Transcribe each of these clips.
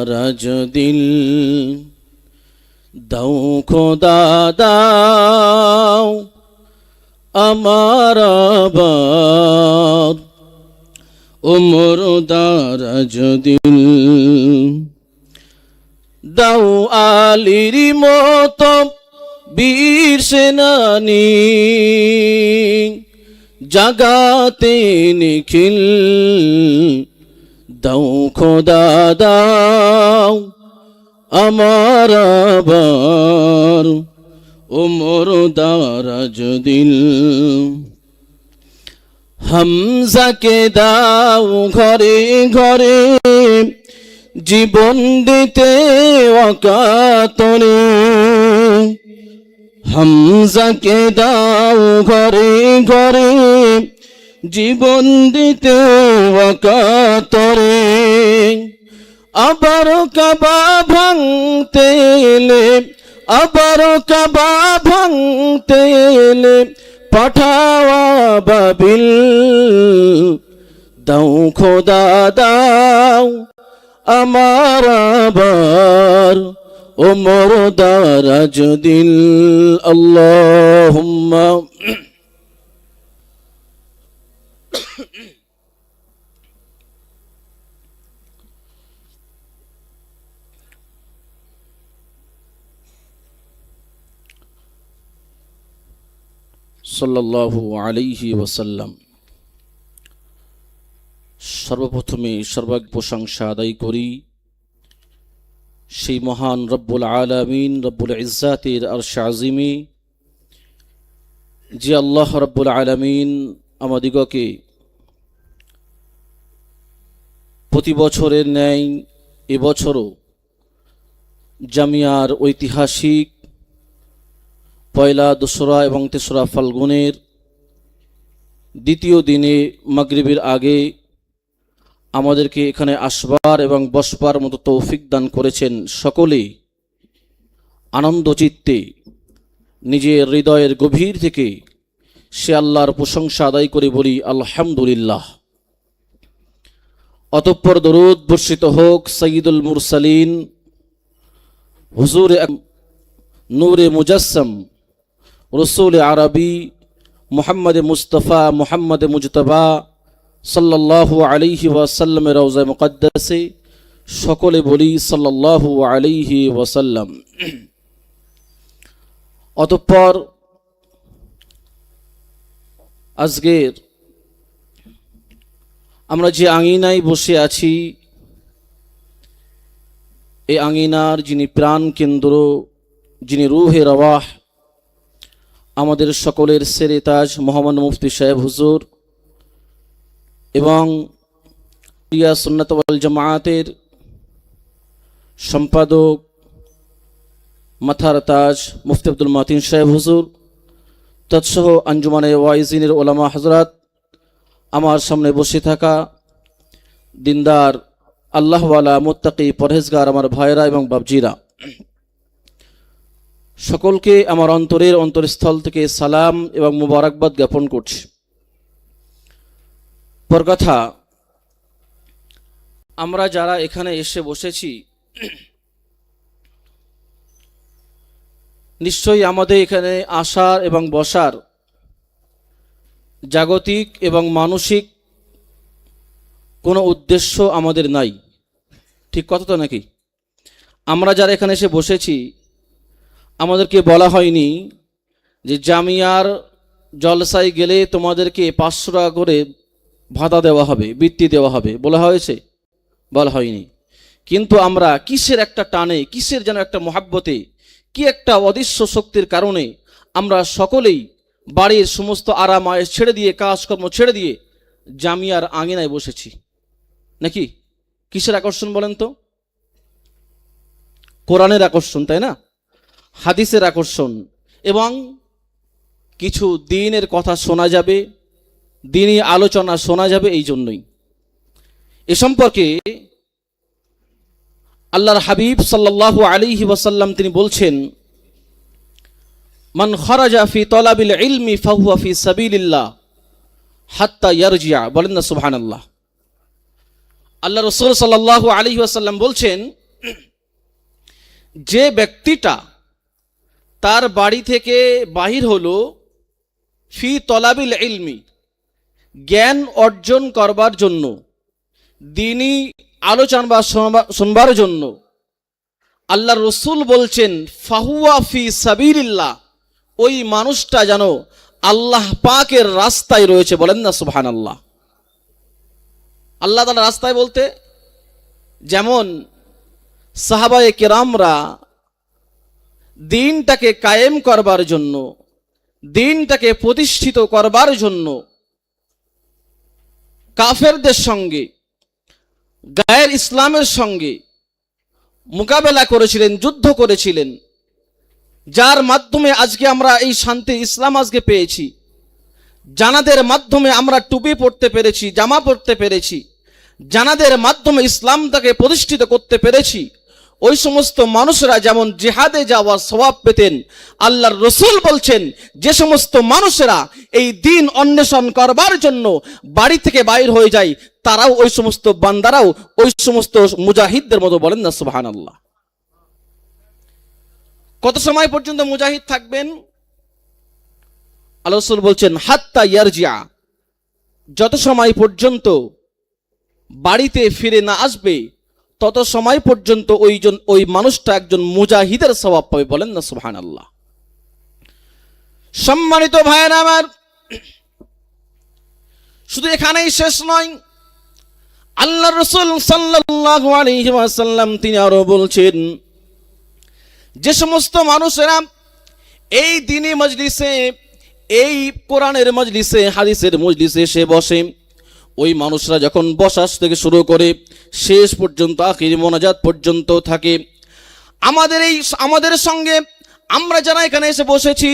দারাজ দিল দাও খোদা, দাও আমার আবার। ওমর দারাজ দাও আলির মত বীর সেনানি, জাগাতে নিখিল দাও, খোদা দাও, আমার আবার ওমর দারাজ দিল। হামজাকে দাও ঘরে ঘরে, জীবন দিতে অকাতরে। হামজাকে দাও ঘরে ঘরে জীবন দিতে অকাতরে। আবার কাবা ভাঙতে এলে, আবার কাবা ভাঙতে এলে, পাঠাওয়া দাও খোদা, দাও আমার আবার ওমর দারাজ দিল। আল্লাহুম্মা সাল্লাল্লাহু আলাইহি ওয়াসাল্লাম, সর্বপ্রথমে সর্বাগ প্রশংসা আদায় করি, সেই মহান রব্বুল আলমিন, রব্বুল ইজ্জাতের আর আজিমে, যে আল্লাহ রব্বুল আলামিন আমাদিগকে প্রতি বছরের ন্যায় এবছরও জামিয়ার ঐতিহাসিক পয়লা দোসরা এবং তেসরা ফাল্গুনের দ্বিতীয় দিনে মাগরিবের আগে আমাদেরকে এখানে আসবার এবং বসবার মতো তৌফিক দান করেছেন সকলেই। আনন্দ চিত্তে নিজের হৃদয়ের গভীর থেকে সে আল্লাহর প্রশংসা আদায় করে বলি, আলহামদুলিল্লাহ। অতঃপর দরুদ বর্ষিত হোক সঈদুল মুরসালিন, হুজুর নূরে মুজাসম রসুল আরবি মোহাম্মদ মুস্তফা মোহাম্মদ মুজতবা সাল্লাল্লাহু আলাইহি ওয়াসাল্লামের রওজা মুকদ্দাসে সকলে বলি সাল্লাল্লাহু আলাইহি ওয়াসাল্লাম। অতঃপর আজকের আমরা যে আঙিনায় বসে আছি, এই আঙিনার যিনি প্রাণ কেন্দ্র যিনি রুহে রওয়াহ আমাদের সকলের সেরে তাজ মোহাম্মদ মুফতি সাহেব হুজুর এবং ইয়া সুন্নত জামায়াতের সম্পাদক মাথার তাজ মুফতি আব্দুল মাতিন সাহেব হুজুর, তৎসহ আঞ্জুমানে ওয়াইজিনের ওলামা হজরত আমার সামনে বসে থাকা দিনদার আল্লাহওয়ালা মুত্তাকি পরহেজগার আমার ভাইরা এবং বাবজিরা সকলকে আমার অন্তরের অন্তরস্থল থেকে সালাম এবং মুবারকবাদ জ্ঞাপন করছি। পর কথা, আমরা যারা এখানে এসে বসেছি, নিশ্চয়ই আমাদের এখানে আসার এবং বসার জাগতিক এবং মানসিক কোনো উদ্দেশ্য আমাদের নাই। ঠিক কথা তো নাকি? আমরা যারা এখানে এসে বসেছি আমাদেরকে বলা হয়নি যে জামিয়ার জলসায় গেলে তোমাদেরকে পাঁচশো টাকা করে ভাতা দেওয়া হবে, বৃত্তি দেওয়া হবে বলা হয়েছে? বলা হয়নি। কিন্তু আমরা কিসের একটা টানে, কিসের যেন একটা মহাব্বতে, কি একটা অদৃশ্য শক্তির কারণে আমরা সকলেই বাড়ির সমস্ত আরাম, আয়েস ছেড়ে দিয়ে, কাজকর্ম ছেড়ে দিয়ে জামিয়ার আঙিনায় বসেছি। নাকি? কিসের আকর্ষণ বলেন তো? কোরআনের আকর্ষণ, তাই না? হাদিসের আকর্ষণ। এবং কিছু দিনের কথা শোনা যাবে দিনই আলোচনা শোনা যাবে এই জন্যই। এ সম্পর্কে আল্লাহর হাবিব সাল্লাল্লাহু আলাইহি ওয়াসাল্লাম তিনি বলছেন, মান খরাজা ফি তলাবিল ইলমি ফাহুয়া ফি সাবিলিল্লাহ হাত্তা ইয়ারজিয়া। বলেন না, সুবহানাল্লাহ। আল্লাহ রসুল সাল্লাল্লাহু আলাইহি ওয়াসাল্লাম বলছেন, যে ব্যক্তিটা তার বাড়ি থেকে বাহির হলো ফি তলাবিল ইলমি, জ্ঞান অর্জন করবার জন্য দিনই আলোচনা বা শুনবার জন্য। আল্লাহ রসুল বলছেন, ফাহুয়া ফি সাবিরিল্লাহ ওই মানুষটা যেন আল্লাহ পাকের রাস্তায় রয়েছে বলেন না সুবহান আল্লাহ আল্লাহ তালা রাস্তায় বলতে, যেমন সাহাবায়ে কেরামরা দিনটাকে কায়েম করবার জন্য, দিনটাকে প্রতিষ্ঠিত করবার জন্য কাফেরদের সঙ্গে, গায়ের ইসলামের সঙ্গে মোকাবেলা করেছিলেন, যুদ্ধ করেছিলেন, যার মাধ্যমে আজকে আমরা এই শান্তি ইসলাম আজকে পেয়েছি। জানাদের মাধ্যমে আমরা টুপি পড়তে পেরেছি, জামা পড়তে পেরেছি। জানাদের মাধ্যমে ইসলামটাকে প্রতিষ্ঠিত করতে পেরেছি। ওই সমস্ত মানুষরা যেমন জেহাদে যাওয়ার স্বভাব পেতেন, আল্লাহর রসুল বলছেন, যে সমস্ত মানুষেরা এই দিন অন্বেষণ করবার জন্য বাড়ি থেকে বাইর হয়ে যায়, তারাও ওই সমস্ত বান্দারাও ওই সমস্ত মুজাহিদদের মতো বলেন না সুবাহান আল্লাহ কত সময় পর্যন্ত মুজাহিদ থাকবেন? আল্লাহ রসুল বলছেন, হাত্তা ইয়ারজিয়া। যত সময় পর্যন্ত বাড়িতে ফিরে না আসবে তত সময় পর্যন্ত ওইজন ওই মানুষটা একজন মুজাহিদের স্বভাব পাবে বলেন না সুবহান আল্লাহ সম্মানিত ভাইয়ের আমার, শুধু এখানেই শেষ নয় আল্লাহ রসুল আলাইহি তিনি আরও বলছেন, যে সমস্ত মানুষেরা এই দিনী মজলিসে, এই কোরআনের মজলিসে, হাদিসের মজলিসে এসে বসে ওই মানুষরা যখন বসাস থেকে শুরু করে শেষ পর্যন্ত, আখির মোনাজাত পর্যন্ত থাকে। আমাদের এই, আমাদের সঙ্গে আমরা যারা এখানে এসে বসেছি,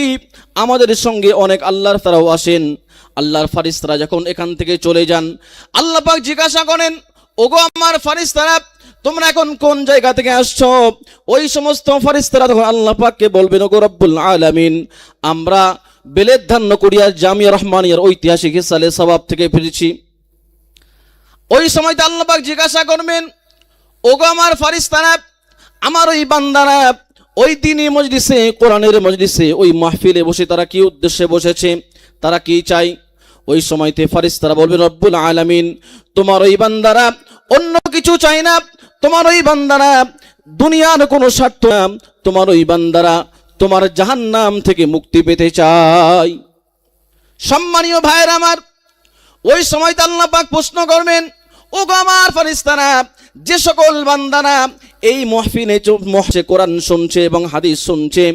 আমাদের সঙ্গে অনেক আল্লাহর তারাও আসেন। আল্লাহর ফারিস্তারা যখন এখান থেকে চলে যান, আল্লাহ পাক জিজ্ঞাসা করেন, ওগো আমার ফারিস্তারা তোমরা এখন কোন জায়গা থেকে আসছো? ওই সমস্ত ফারিস্তারা তখন আল্লাহ পাককে বলবেন, ওগো রব্বুল আলামিন, আমরা বেলের ধান্য করিয়া জামিয়া রহমানিয়ার ঐতিহাসিক সালে সবাব থেকে ফিরেছি। ওই সময়তে আল্লাহবাক জিজ্ঞাসা করবেন, ওগো আমার ফারিস্তারা আমার ওই বান্দারা ওই দিনই মজলিসে, কোরআনের মজলিসে, ওই মাহফিলে বসে তারা কি উদ্দেশ্যে বসেছে, তারা কি চাই ওই সময়তে ফারিস্তারা বলবেন রব্বুল আলামিন, তোমার ওই বান্দারা অন্য কিছু চাই না, তোমার ওই বান্দারা দুনিয়ার কোনো স্বার্থ তোমার ওই বান্দারা তোমার জাহান্নাম থেকে মুক্তি পেতে চাই সম্মানীয় ভাইয়ের আমার, ওই সময় আল্লাহ পাক প্রশ্ন করবেন ও আমার ফারিস্তারা যে সকল বান্দারা এই মহফিনে মহসে কোরআন শুনছে এবং হাদিস শুনছে,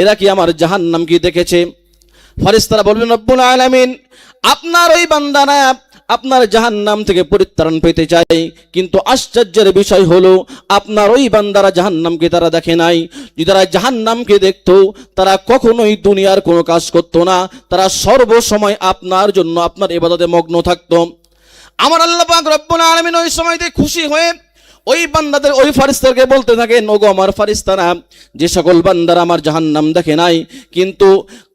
এরা কি আমার জাহান্নাম কি দেখেছে? ফারিস্তারা বলবেন, রব্বুল আলামিন, আপনার ওই বান্দারা আপনার জাহান্নাম থেকে পরিত্রাণ পেতে চাই কিন্তু আশ্চর্যের বিষয় হলো, আপনার ওই বান্দারা জাহান্নামকে তারা দেখে নাই। যদি তারা জাহান্নামকে দেখত, তারা কখনোই দুনিয়ার কোনো কাজ করতো না। তারা সর্বসময় আপনার জন্য আপনার এবাদতে মগ্ন থাকতো। আমার আল্লাহ পাক রব্বুল আলামিন ওই সময়তে খুশি হয়ে ওই বান্দাদের, ওই ফারিস্তাকে বলতে থাকে ওগো আমার ফারিস্তারা, যে সকল বান্দারা আমার জাহান্নাম দেখে নাই, কিন্তু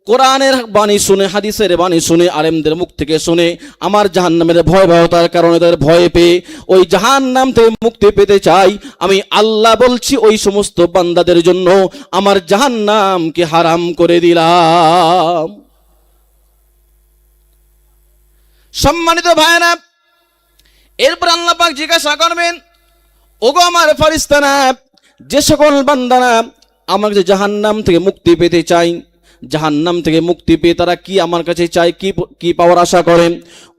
কোরআনের বাণী শুনে, হাদিসের বাণী শুনে, আলেমদের মুখ থেকে শুনে আমার জাহান জাহান্নামের ভয়াবহতার কারণে তাদের ভয় পেয়ে ওই জাহান্নাম থেকে মুক্তি পেতে চাই। আমি আল্লাহ বলছি, ওই সমস্ত বান্দাদের জন্য আমার জাহান্নামকে হারাম করে দিলাম। সম্মানিত ভাইরা এরপর আল্লাপাক জিজ্ঞাসা করবেন, ওগো আমার ফারিস্তানা যে সকল বান্দানা আমার যে জাহান্নাম থেকে মুক্তি পেতে চাই জাহান্নাম থেকে মুক্তি পেয়ে তারা কি আমার কাছে চায়, কি কি পাওয়ার আশা করেন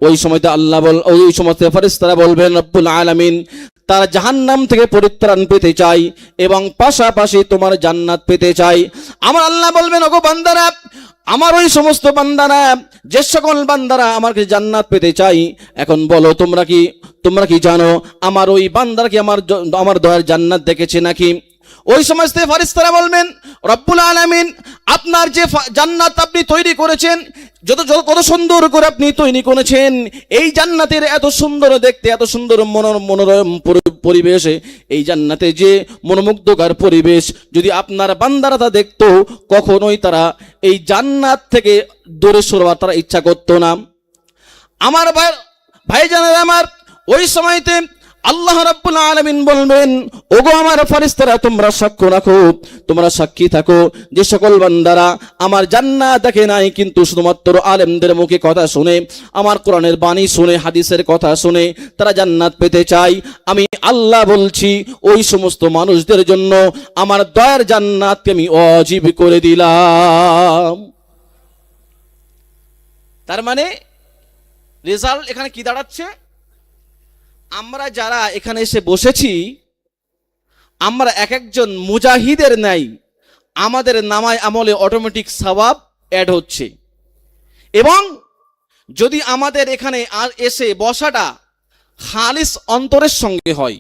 ওই সময়তে আল্লাহ বল, ওই সমস্ত ফারিস্তারা বলবেন, রব্বুল আলামিন তারা জাহান্নাম থেকে পরিত্রাণ পেতে চাই এবং পাশাপাশি তোমার জান্নাত পেতে চাই আমার আল্লাহ বলবেন, ওগো বান্দারা, আমার ওই সমস্ত বান্দারা, যে সকল বান্দারা আমার কাছে জান্নাত পেতে চাই এখন বলো, তোমরা কি তোমরা কি জানো, আমার ওই বান্দারা কি আমার আমার দয়ার জান্নাত দেখেছে নাকি? ওই সমস্ত ফারিস্তারা বলবেন, রব্বুল আলামিন, আপনার যে জান্নাত আপনি তৈরি করেছেন, যত কত সুন্দর করে আপনি তৈরি করেছেন, এই জান্নাতের এত সুন্দর দেখতে, এত সুন্দর মনোরম মনোরম পরিবেশে, এই জান্নাতে যে মনোমুগ্ধকর পরিবেশ, যদি আপনার বান্দারা তা দেখতো, কখনোই তারা এই জান্নাত থেকে দূরে সরবার তারা ইচ্ছা করতো না। আমার ভাই, ভাইজানের আমার, ওই সময়তে আল্লাহ রাব্বুল আলামিন বলবেন, ওগো আমার ফেরেশতারা, তোমরা সাক্ষ্য রাখো, তোমরা সাক্ষী থাকো। যে সকল বান্দারা আমার জান্নাত দেখে নাই, কিন্তু শুধুমাত্র আলেমদের মুখে কথা শুনে, আমার কোরআনের বাণী শুনে, হাদিসের কথা শুনে, তারা জান্নাত পেতে চায়। আমি আল্লাহ বলছি, ওই সমস্ত মানুষদের জন্য আমার দয়ার জান্নাতকে আমি অজীব করে দিলাম। তার মানে রেজাল্ট এখানে কি দাঁড়াচ্ছে? আমরা যারা এখানে এসে বসেছি, আমরা এক একজন মুজাহিদের নাই আমাদের নামায় আমলে অটোমেটিক সবাব অ্যাড হচ্ছে। এবং যদি আমাদের এখানে আর এসে বসাটা খালিস অন্তরের সঙ্গে হয়,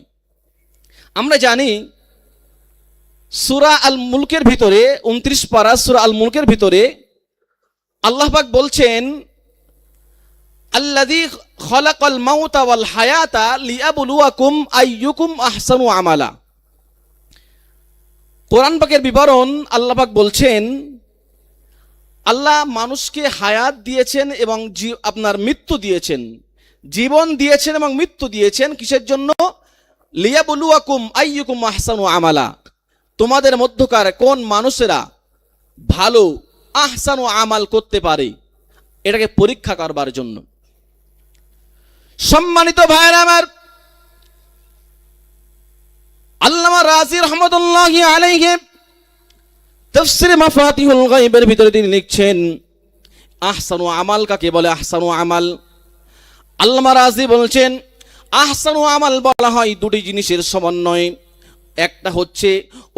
আমরা জানি সুরা আল মুলকের ভিতরে, উনত্রিশ পারা সুরা আল মুলকের ভিতরে আল্লাহবাক বলছেন আল্লাযী খলাকাল মাউতা ওয়াল হায়াতা লিয়াবলুয়াকুম আইয়ুকুম আহসানু আমালা। কোরআন পাকের বিবরণ আল্লাহ পাক বলছেন, আল্লাহ মানুষকে হায়াত দিয়েছেন এবং আপনার মৃত্যু দিয়েছেন, জীবন দিয়েছেন এবং মৃত্যু দিয়েছেন কিসের জন্য? লিয়াবলুয়াকুম আইয়ুকুম আহসানু আমালা। তোমাদের মধ্যকার কোন মানুষেরা ভালো আহসানু আমাল করতে পারে, এটাকে পরীক্ষা করবার জন্য। সম্মানিত ভাইয়ের আমার আল্লামা রাজি রহমতুল্লাহি আলাইহি তাফসিরে মাফাতিহুল গায়বের ভিতরে তিনি লিখছেন, আহসানু আমাল কাকে বলে? আহসানু আমাল। আল্লামা রাজি বলছেন, আহসানু আমাল বলা হয় দুটি জিনিসের সমন্বয়। একটা হচ্ছে,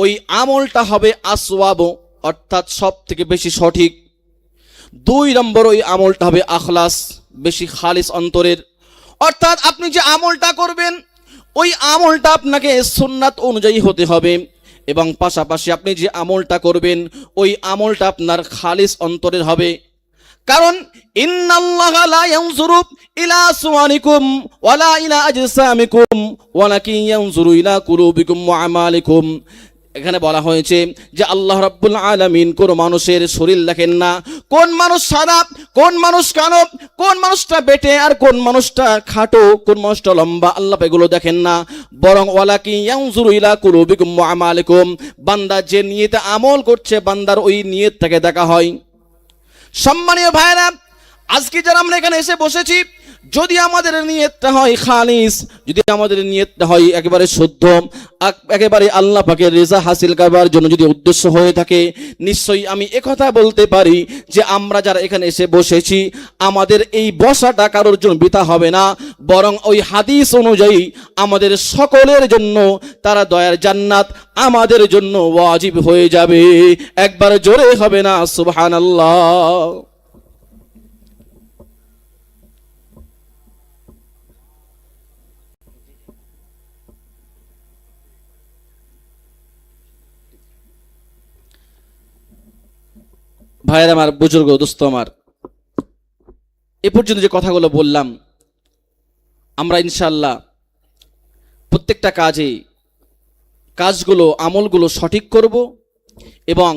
ওই আমলটা হবে আসওয়াব, অর্থাৎ সব থেকে বেশি সঠিক। দুই নম্বর ওই আমলটা হবে আখলাস, বেশি খালিস অন্তরের। অর্থাৎ আপনি যে আমলটা করবেন, ওই আমলটা আপনাকে সুন্নাত অনুযায়ী হতে হবে। এবং পাশাপাশি আপনি যে আমলটা করবেন, ওই আমলটা আপনার খালিস অন্তরের হবে। কারণ ইলা ওয়ালা ইলা এখানে বলা হয়েছে যে আল্লাহ রাব্বুল আলামিন কোন মানুষের শরীর দেখেন না, কোন মানুষ সাদা, কোন মানুষ কালো, কোন মানুষটা বেটে আর কোন মানুষটা খাটো, কোন মানুষটা লম্বা, আল্লাহ এগুলো দেখেন না। বরং ওয়ালাকি ইয়ানজুরু ইলা কুলুবিকুম ওয়া আমালিকুম, বান্দা যে নিয়তে আমল করছে, বান্দার ওই নিয়তটাকে দেখা হয়। সম্মানীয় ভাইরা আজকে যারা আমরা এখানে এসে বসেছি যদি আমাদের নিয়তটা হয় খালিস, যদি আমাদের নিয়তটা হয় একেবারে শুদ্ধ একেবারে আল্লাহ পাকের রেজা হাসিল করবার জন্য যদি উদ্দেশ্য হয়ে থাকে, নিশ্চয়ই আমি একথা বলতে পারি যে আমরা যারা এখানে এসে বসেছি, আমাদের এই বসাটা কারোর জন্য বৃথা হবে না, বরং ওই হাদিস অনুযায়ী আমাদের সকলের জন্য তারা দয়ার জান্নাত আমাদের জন্য ওয়াজিব হয়ে যাবে। একবার জোরে হবে না, সুবহানাল্লাহ। ভাইয়ের আমার বুজুর্গ, দোস্ত আমার, এ পর্যন্ত যে কথাগুলো বললাম, আমরা ইনশাল্লাহ প্রত্যেকটা কাজে কাজগুলো, আমলগুলো সঠিক করব এবং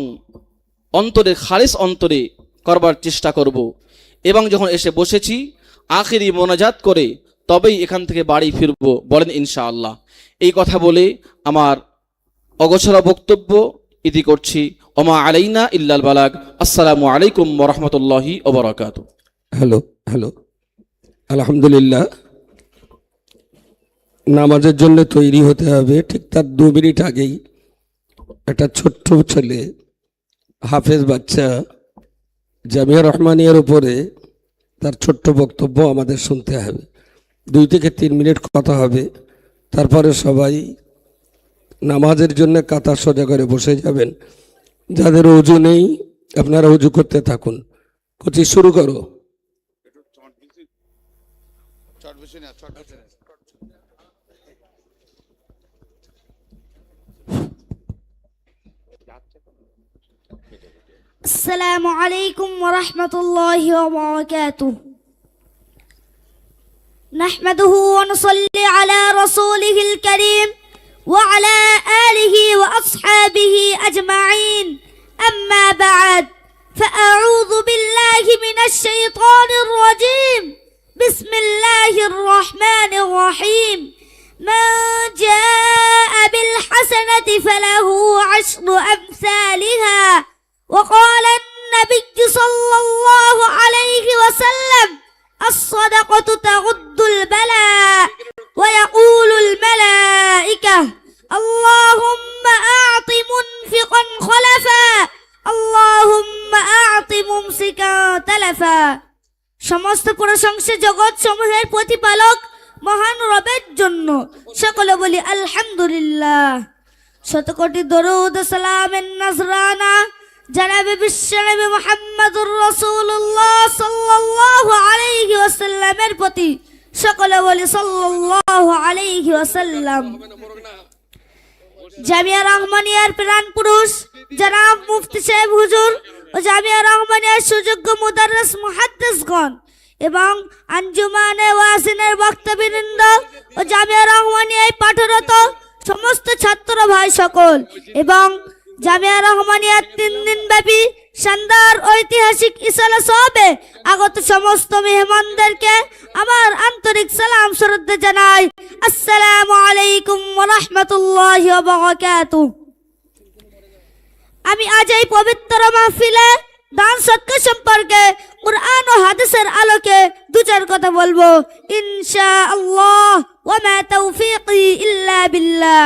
অন্তরে, খালিস অন্তরে করবার চেষ্টা করব। এবং যখন এসে বসেছি, আখেরি মোনাজাত করে তবেই এখান থেকে বাড়ি ফিরব বলেন ইনশাআল্লাহ। এই কথা বলে আমার অগোছরা বক্তব্য ইতি করছি। ওমা আলাইনা ইল্লাল বালাগ। আসসালামু আলাইকুম ওরহমতুল্লাহি ওবরাকাত হ্যালো হ্যালো। আলহামদুলিল্লাহ। নামাজের জন্য তৈরি হতে হবে। ঠিক তার দু মিনিট আগেই একটা ছোট্ট ছেলে, হাফেজ বাচ্চা, জামিয়া রহমানিয়ার উপরে তার ছোট্ট বক্তব্য আমাদের শুনতে হবে। দুই থেকে তিন মিনিট কথা হবে। তারপরে সবাই নামাজের জন্য কাতার সোজা করে বসে যাবেন যাদের উজু নেই আপনারা উজু করতে থাকুন কচি শুরু করো السلام عليكم ورحمة الله وبركاته نحمده ونصلي على رسوله الكريم وعلى آله وأصحابه أجمعين. أما بعد فأعوذ بالله من الشيطان الرجيم. بسم الله الرحمن الرحيم. من جاء بالحسنة فله عشر أمثالها. وقال النبي صلى الله عليه وسلم الصدقة تغض البلاء. ويقول الملائكة اللهم أعط منفقا خلفا اللهم أعط ممسكا تلفا সমস্ত প্রশংসা জগৎ সমূহের প্রতিপালক মহান রবের জন্য সকলে বলি আলহামদুলিল্লাহ শতকোটি দরুদ ও সালামের নজরানা জানাবে বিশ্বনবী মুহাম্মদুর রাসূলুল্লাহ সাল্লাল্লাহু আলাইহি ওয়াসাল্লামের প্রতি সকলে বলি সাল্লাল্লাহু আলাইহি ওয়াসাল্লাম। জামিয়া রহমানিয়ার প্রাণ পুরুষ, জনাব মুফতি সাহেব হুজুর ও জামিয়া রহমানিয়ার সুযোগ্য মুদাররস মুহাদ্দিসগণ এবং আঞ্জুমানে ওয়াসিনের বক্তবৃন্দ ও জামিয়া রহমানিয়ায় পাঠরত সমস্ত ছাত্র ভাই সকল এবং জামিয়া রহমানিয়ার তিন দিন ব্যাপী শানদার ঐতিহাসিক ইসালা সবে আগত সমস্ত মেহমানদেরকে আমার আন্তরিক সালাম, শ্রদ্ধা জানাই। আসসালামু আলাইকুম রাহমাতুল্লাহি আমি আজ এই পবিত্র মাহফিলে দান সৎকার সম্পর্কে কুরআন ও হাদিসের আলোকে দু চার কথা বলব। ইনশাআল্লাহ, ওয়া মা তৌফিকি ইল্লা বিল্লাহ।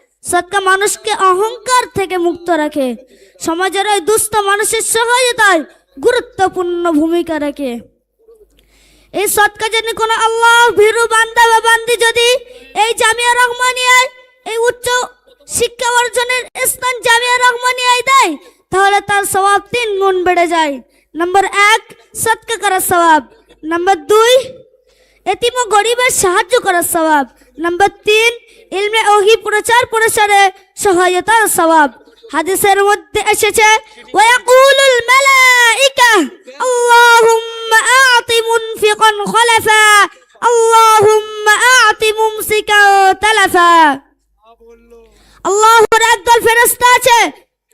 সৎকা মানুষকে অহংকার থেকে মুক্ত রাখে। সমাজের ওই দুস্থ মানুষের সহায়তায় গুরুত্বপূর্ণ ভূমিকা রাখে। এই সৎকা যদি কোনো আল্লাহ, ভীরু, বান্দা বা বান্দি যদি এই জামিয়া রহমানিয়ায়, এই উচ্চ শিক্ষা অর্জনের স্থান জামিয়া রহমানিয়ায় দেয়, তাহলে তার স্বভাব তিন গুণ বেড়ে যায়। নম্বর এক, সৎকা করার স্বভাব নম্বর দুই এতিম ও গরিবের সাহায্য করার স্বভাব। নম্বর তিন ইলমে ওহি প্রচার প্রসারে সহায়তার স্বভাব। হাদিসের মধ্যে এসেছে ওয়াকুলুল মালাইকা আল্লাহুম্মা আ'তি মুনফিকান খলাফা আল্লাহুম্মা আ'তি মুমসিকা তালাফা আল্লাহর একদল ফেরেশতা আছে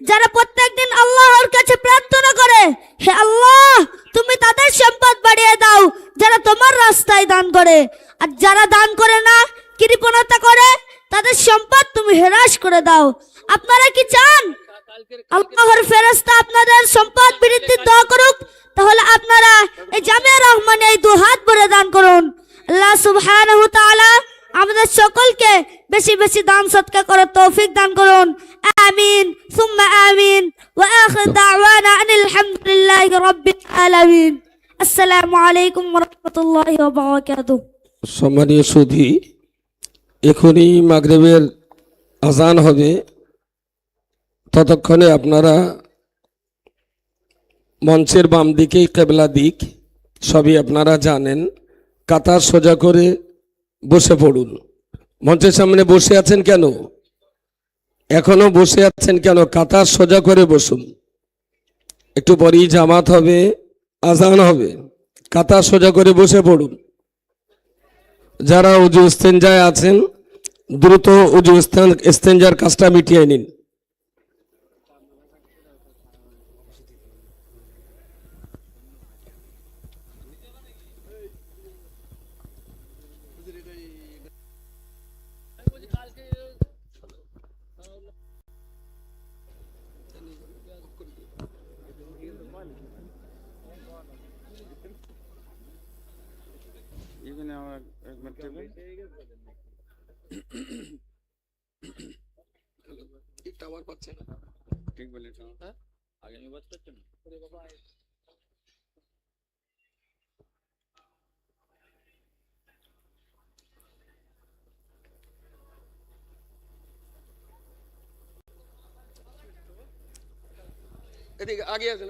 যারা প্রত্যেকদিন আল্লাহর কাছে প্রার্থনা করে, হে আল্লাহ, তুমি তাদের সম্পদ বাড়িয়ে দাও, যারা তোমার রাস্তায় দান করে। আর যারা দান করে না, কৃপণতা করে, তাদের সম্পদ তুমি হ্রাস করে দাও। আপনারা কি চান? আল্লাহর ফেরেশতা আপনাদের সম্পদ বৃদ্ধি দোয়া করুক, তাহলে আপনারা এই জামিয়া রহমানে এই দু হাত ভরে দান করুন। আল্লাহ সুবহানাহু তাআলা আমাদের সকলকে বেশি বেশি দান সৎকার করার তৌফিক দান করুন। আমিন, সুম্মা আমিন, ওয়া আখির দাওয়ানা আনিল হামদুলিল্লাহি রাব্বিল আলামিন। আসসালামু আলাইকুম ওয়া রাহমাতুল্লাহি ওয়া বারাকাতুহু। সম্মানীয় সুধী, এখনই মাগরেবের আজান হবে। ততক্ষণে আপনারা মঞ্চের বাম দিকেই কেবলা দিক, সবই আপনারা জানেন। কাতার সোজা করে বসে পড়ুন। মঞ্চের সামনে বসে আছেন কেন? এখনও বসে আছেন কেন? কাতার সোজা করে বসুন। একটু পরেই জামাত হবে, আজান হবে। কাতার সোজা করে বসে পড়ুন। যারা উজু ইস্তেঞ্জায় আছেন, দ্রুত উজু ইস্তেঞ্জার কাজটা মিটিয়ে নিন। ঠিক বলেছ। এদিকে আগে আসেন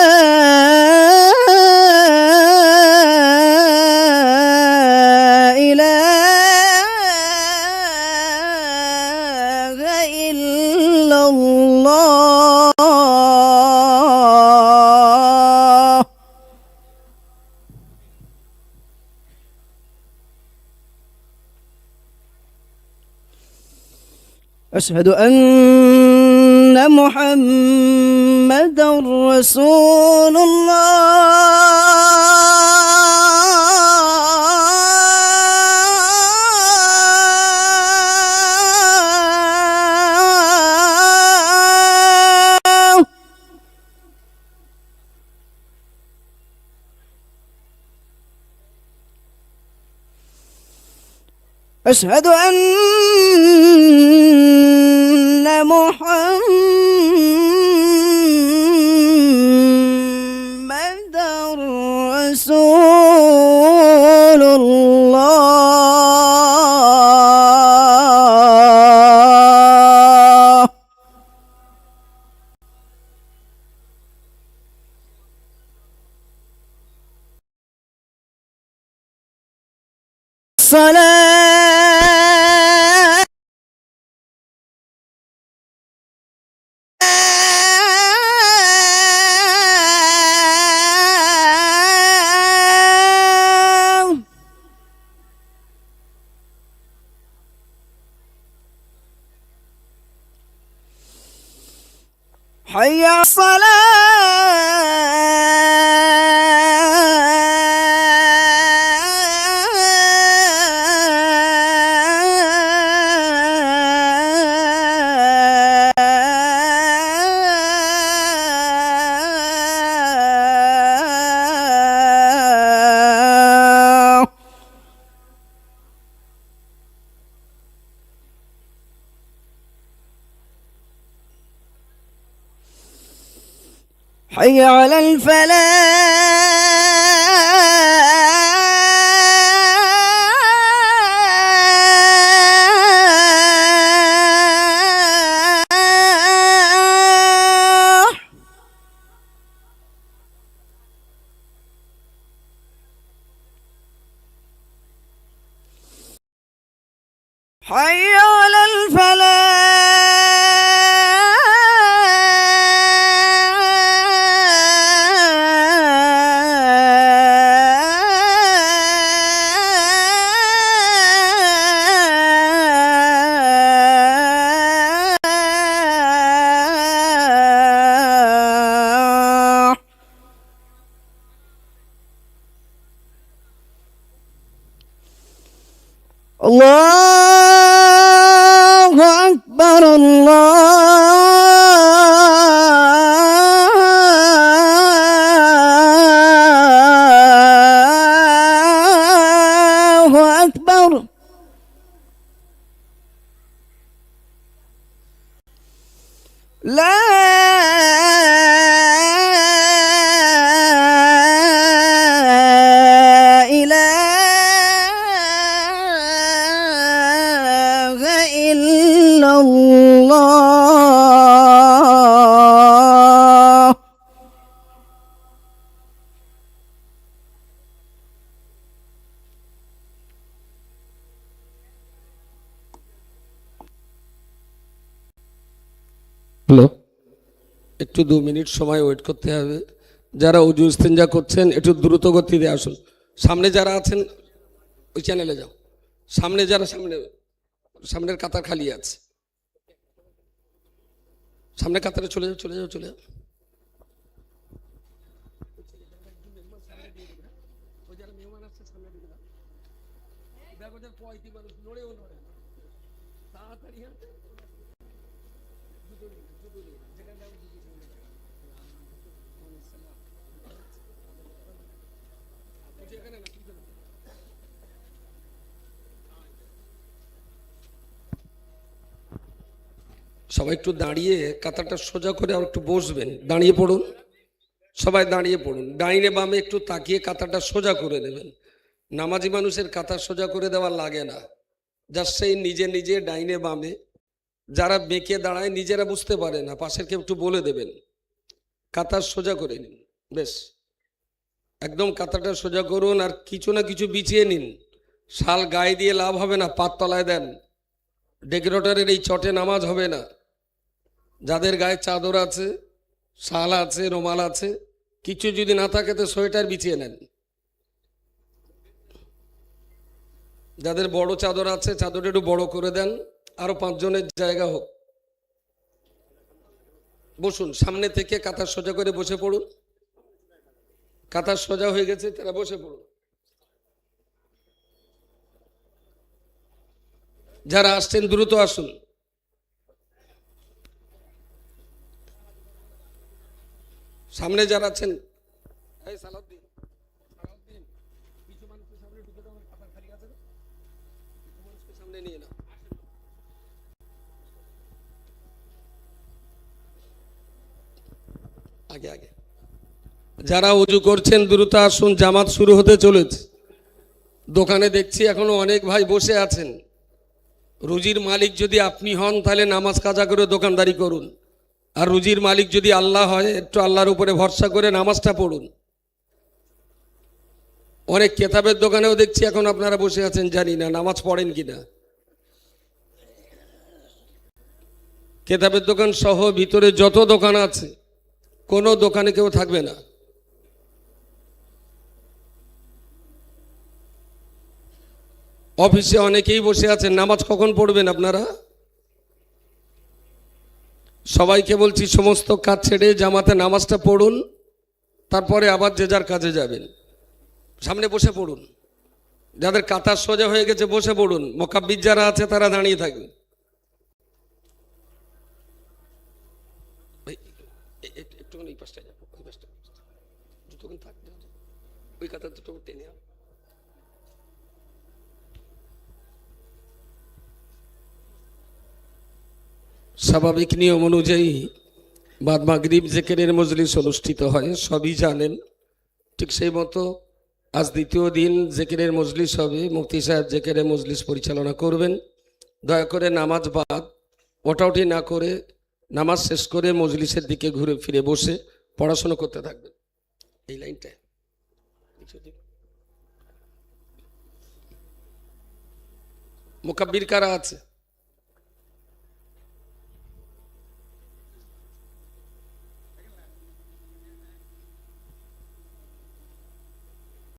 أشهد أن محمدا رسول الله. أشهد أن حي على الفلاح. حي একটু দু মিনিট সময় ওয়েট করতে হবে। যারা উজু ইস্তেঞ্জা করছেন, একটু দ্রুত গতিতে আসুন। সামনে যারা আছেন, ওই চ্যানেলে যাও। সামনে যারা, সামনে, সামনের কাতার খালি আছে। সামনে কাতারে চলে যাও চলে যাও চলে যাও। সবাই একটু দাঁড়িয়ে কাতারটা সোজা করে আর একটু বসবেন। দাঁড়িয়ে পড়ুন। সবাই দাঁড়িয়ে পড়ুন। ডাইনে বামে একটু তাকিয়ে কাতারটা সোজা করে দেবেন। নামাজি মানুষের কাতার সোজা করে দেওয়া লাগে না। জাস্ট সেই নিজে নিজে ডাইনে বামে। যারা বেঁকে দাঁড়ায় নিজেরা বুঝতে পারে না। পাশের কেউ একটু বলে দেবেন। কাতার সোজা করে নিন। বেশ। একদম কাতারটা সোজা করুন আর কিছু না কিছু বিছিয়ে নিন। শাল গায়ে দিয়ে লাভ হবে না পাততলায় দেন। ডেকোরেটরের এই চটে নামাজ হবে না। যাদের গায়ে চাদর আছে, শাল আছে, রোমাল আছে, কিছু যদি না থাকে তো সোয়েটার বিছিয়ে নেন। যাদের বড় চাদর আছে চাদরটা একটু বড় করে দেন, আরও পাঁচজনের জায়গা হোক। বসুন, সামনে থেকে কাতার সোজা করে বসে পড়ুন। কাতার সোজা হয়ে গেছে, তারা বসে পড়ুন যারা আসছেন, দ্রুত আসুন। সামনে যারা আছেন। আগে আগে। যারা উজু করছেন, দ্রুত আসুন, জামাত শুরু হতে চলেছে। দোকানে দেখছি এখনও অনেক ভাই বসে আছেন। রুজির মালিক যদি আপনি হন, তাহলে নামাজ কাজা করে দোকানদারি করুন। আর রুজির মালিক যদি আল্লাহ হয়, একটু আল্লাহর উপরে ভরসা করে নামাজটা পড়ুন। অনেক কেতাবের দোকানেও দেখছি এখন আপনারা বসে আছেন, জানি না নামাজ পড়েন কিনা। কেতাবের দোকান সহ ভিতরে যত দোকান আছে, কোনো দোকানে কেউ থাকবে না। অফিসে অনেকেই বসে আছেন। নামাজ কখন পড়বেন আপনারা? সবাইকে বলছি, সমস্ত কাজ ছেড়ে জামাতে নামাজটা পড়ুন, তারপরে আবার যে যার কাজে যাবেন। সামনে বসে পড়ুন। যাদের কাতার সোজা হয়ে গেছে, বসে পড়ুন। মোকাব্বির যারা আছে, তারা দাঁড়িয়ে থাকবে একটুখানি যাব ওই থাকবে ওই কাতার দুটো টেনে স্বাভাবিক নিয়ম অনুযায়ী বাদ মাগরিব জেকেরের মজলিস অনুষ্ঠিত হয়, সবই জানেন। ঠিক সেই মতো আজ দ্বিতীয় দিন জেকেরের মজলিস হবে, মুফতি সাহেব জেকেরের মজলিস পরিচালনা করবেন। দয়া করে নামাজ বাদ ওটাউটি না করে নামাজ শেষ করে মজলিসের দিকে ঘুরে ফিরে বসে পড়াশোনা করতে থাকবেন। এই লাইনটায় মোকাব্বির কারা আছে?